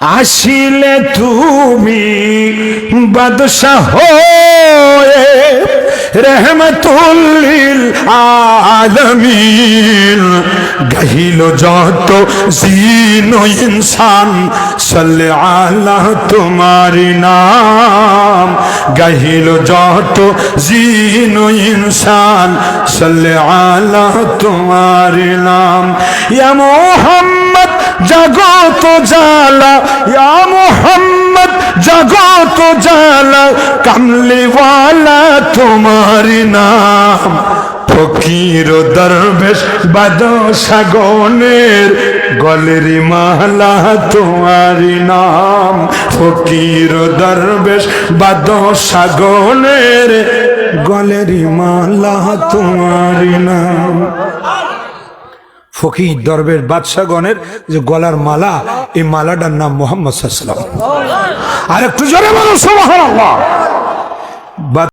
আসিলে তুমি বাদশাহ রহমতুল আলমিন। গহিল যত জিন ইনসান সাল আল্লাহ তোমার নাম। গহিল যত জিন ইনসান, সাল্লে আল্লাহ তোমারি নাম ইয়া মোহাম্মদ জগত জালা ইয়া মোহাম্মদ জগত জালা কামলিওয়ালা তোমার নাম ফকির দরবেশ বাদশাগণের গলের মালা তোমার নাম, ফকির দরবেশ বাদশাগণের গলের মালা তোমার নাম। ফকির দরবেশ বাদশাগণের যে গলার মালা, এই মালাটার নাম মোহাম্মদ আর একটু জোরে সুবহানাল্লাহ।